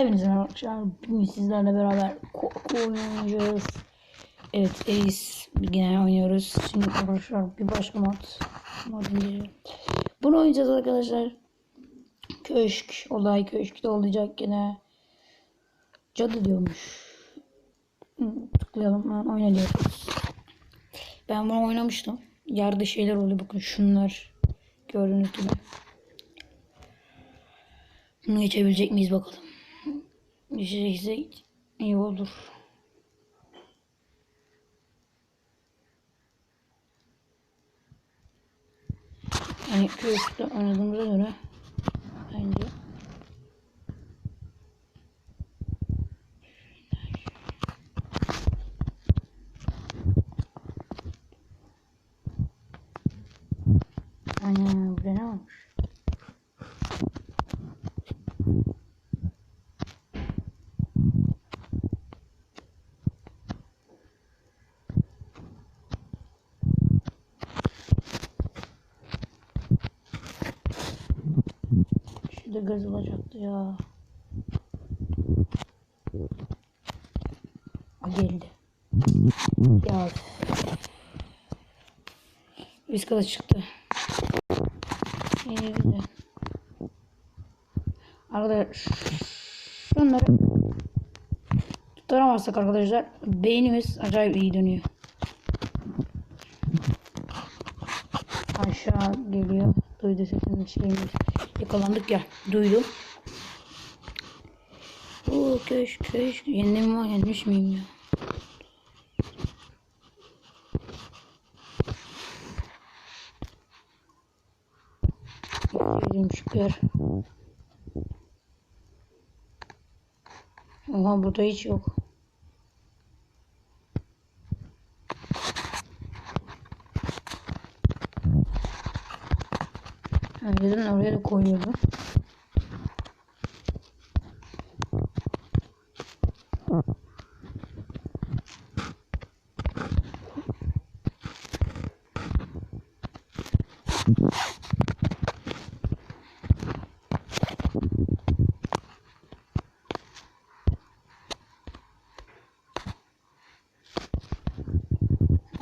Hepinize arkadaşlar. Bugün sizlerle beraber korku oynayacağız. Evet Ace yine oynuyoruz. Şimdi arkadaşlar bir başka mod. mod. Bunu oynayacağız arkadaşlar. Köşk. Olay köşkte olacak yine. Cadı diyormuş. Tıklayalım. Oyna diyoruz. Ben bunu oynamıştım. Yerde şeyler oluyor. Bakın şunlar. Gördüğünüz. Bunu geçebilecek miyiz bakalım. Geçeceksek iyi olur. Yani köşkte oynadığımıza göre bence Ana burada ne olmuş? Gaz olacaktı ya. Geldi. Ya. Kata çıktı. İyi güzel. Arkadaşlar şunları tutaramazsak arkadaşlar beynimiz acayip iyi dönüyor. Aşağı geliyor. Duydu sesini şeyimiz. Yakalandık ya. Duydum. Oo köşk köşk. Yendim mi yenmiş miyim ya? Yedim şükür. Oha burada hiç yok. Önceden oraya da koyuyordum.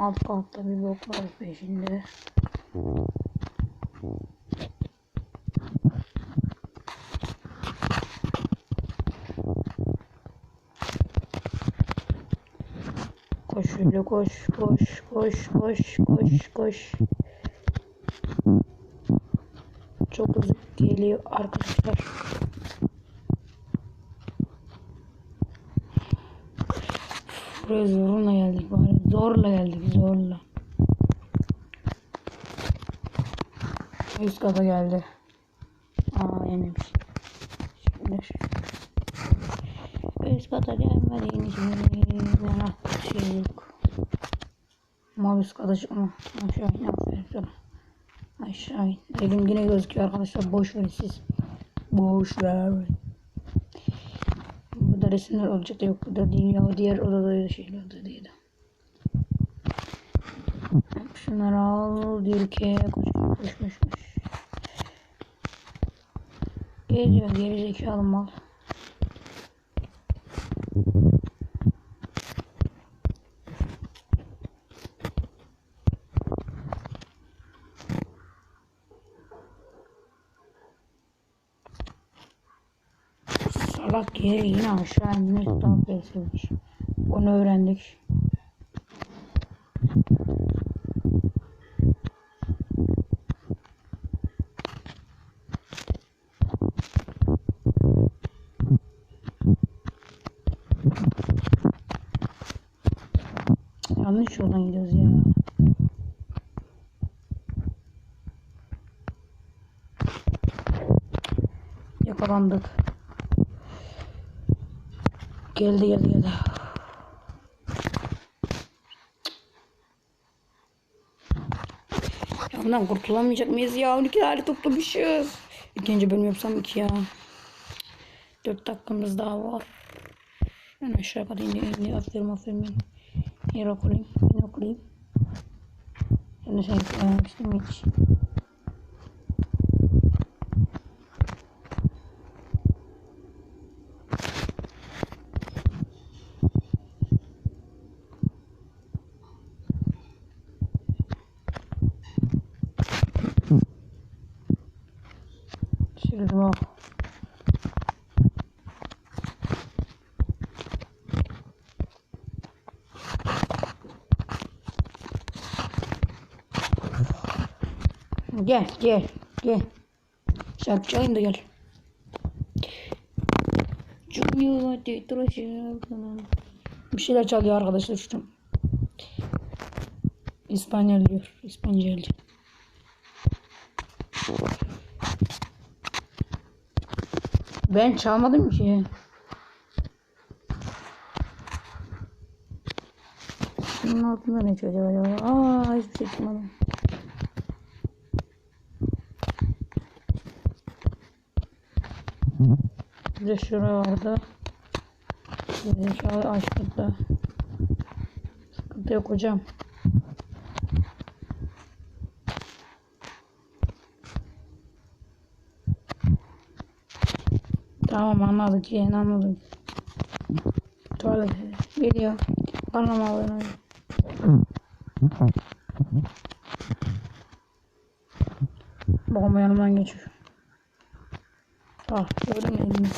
Alt katta bir bok var peşinde. Koş öyle koş koş koş koş koş koş. Çok hızlı geliyor arkadaşlar. Buraya zorla geldik bari. Zorla geldik zorla. Üst kata geldi. Aa yememiş. Şimdi Üst kata gelmediğin için ben şey. Üst kata çıkma. Aşağı in aferin sana. Aşağı in. Yine gözüküyor arkadaşlar. Boş verin siz. Boş ver. Burada resimler olacak da yok. Burada değil ya. Diğer odada da şeyler odadaydı. Şunları al. Diyor ki koş koş koş koş. Geliyor geri zekalı mal. Salak geri yine aşağı inmiş daha beslemiş. Onu öğrendik. Yanlış yoldan gidiyoruz ya. Yakalandık. Geldi geldi geldi. Ya bundan kurtulamayacak mıyız ya? 12 tane toplamışız. İkinci bölüm yapsam iki ya. 4 dakikamız daha var. Ben aşağı kadar indi indi. Aferin aferin ben. Yer okuyayım. Ben okuyayım. De şey yapmıştım hiç. Şurada bak. Gel gel gel. Şarkı çalayım da gel. Bir şeyler çalıyor arkadaşlar şu. İspanyol diyor. İspanyol. Ben çalmadım ki. Şunun altında ne çocuğu acaba? Aa hiçbir şey çıkmadı. Bir de şuraya vardı. Bir de şurayı açtık da. Sıkıntı yok hocam. Tamam anladık yani anladık. Tuvalet geliyor. Anlama abone Babam yanımdan geçiyor. Ah gördün mü elini?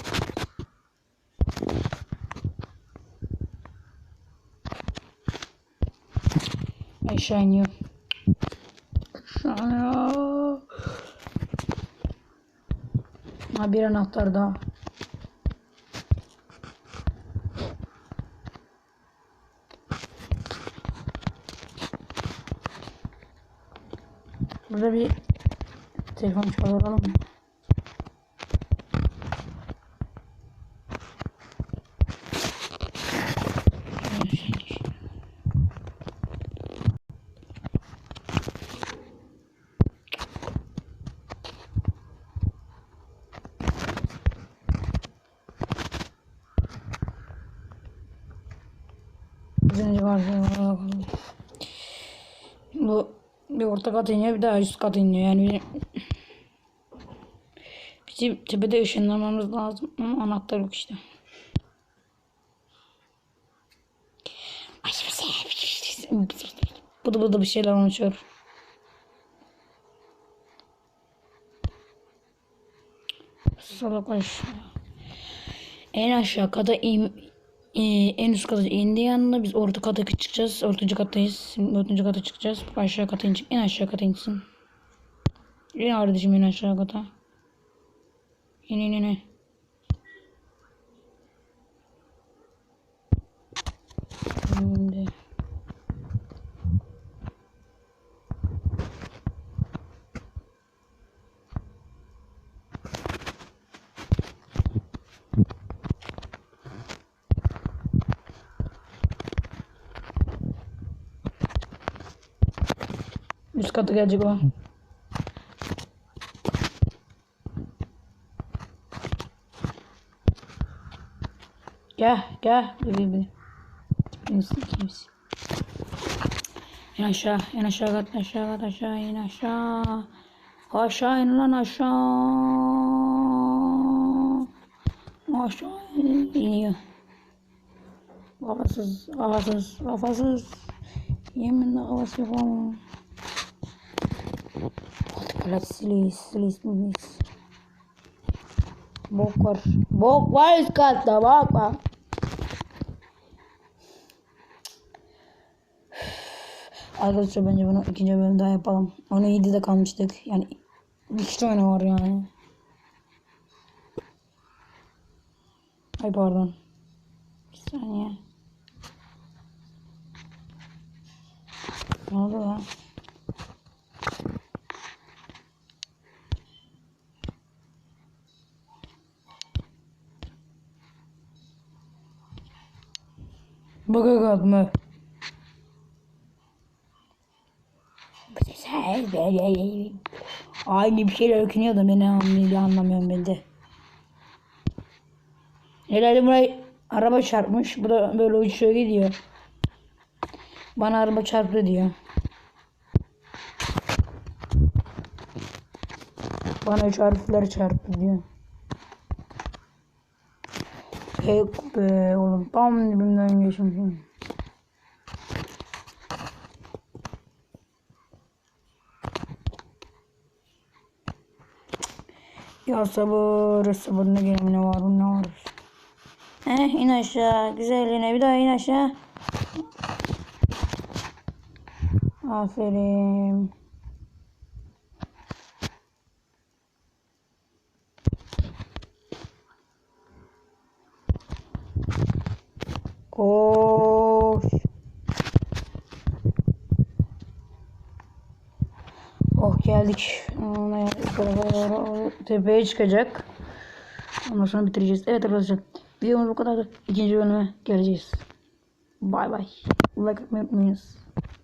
Aşağı iniyor. Aşağı. Ha bir anahtar daha. Burada bir telefon çalalım? Birinci var. Bir orta kat iniyor bir daha üst kat iniyor yani bizim tepede ışınlamamız lazım ama anahtar yok işte. Ay bir şey. Bıdı bıdı bir şeyler konuşuyor. Salak aşağı. En aşağı kata in, e, en üst kata indiği anda biz orta kata çıkacağız. Ortancı kattayız. Şimdi dördüncü kata çıkacağız. Aşağı kata inecek. En aşağı kata insin. İn kardeşim en aşağı kata. İn in. in. Şimdi. Üst kata gelecek o. Gel gel. Bebeğim benim. Kimsin kimsin? İn aşağı, in aşağı kat, aşağı kat, aşağı in aşağı. Aşağı in lan aşağı. Aşağı in, iniyor. Kafasız, kafasız, kafasız. Yeminle kafası yok silis, silis, silis. Bok var. Bok var üst bak bak. Arkadaşlar bence bunu ikinci bölüm daha yapalım. Onu 7'de kalmıştık. Yani iki tane var yani. Ay pardon. Bir saniye. Ne oldu lan? Bakak mı? Aynı bir şeyler ökünüyor da beni anlamıyor, anlamıyorum ben de. Herhalde buraya araba çarpmış. Bu da böyle uçuyor gidiyor. Bana araba çarptı diyor. Bana üç harfler çarptı diyor. Yok be oğlum tam dibimden geçmişim. Ya sabır sabır ne gelin ne var ne var. Heh in aşağı güzelliğine bir daha in aşağı. Aferin. Koş. Oh geldik. Tepeye çıkacak. Ondan sonra bitireceğiz. Evet arkadaşlar. Videomuz bu kadardı. İkinci bölüme geleceğiz. Bay bay. Like atmayı unutmayınız.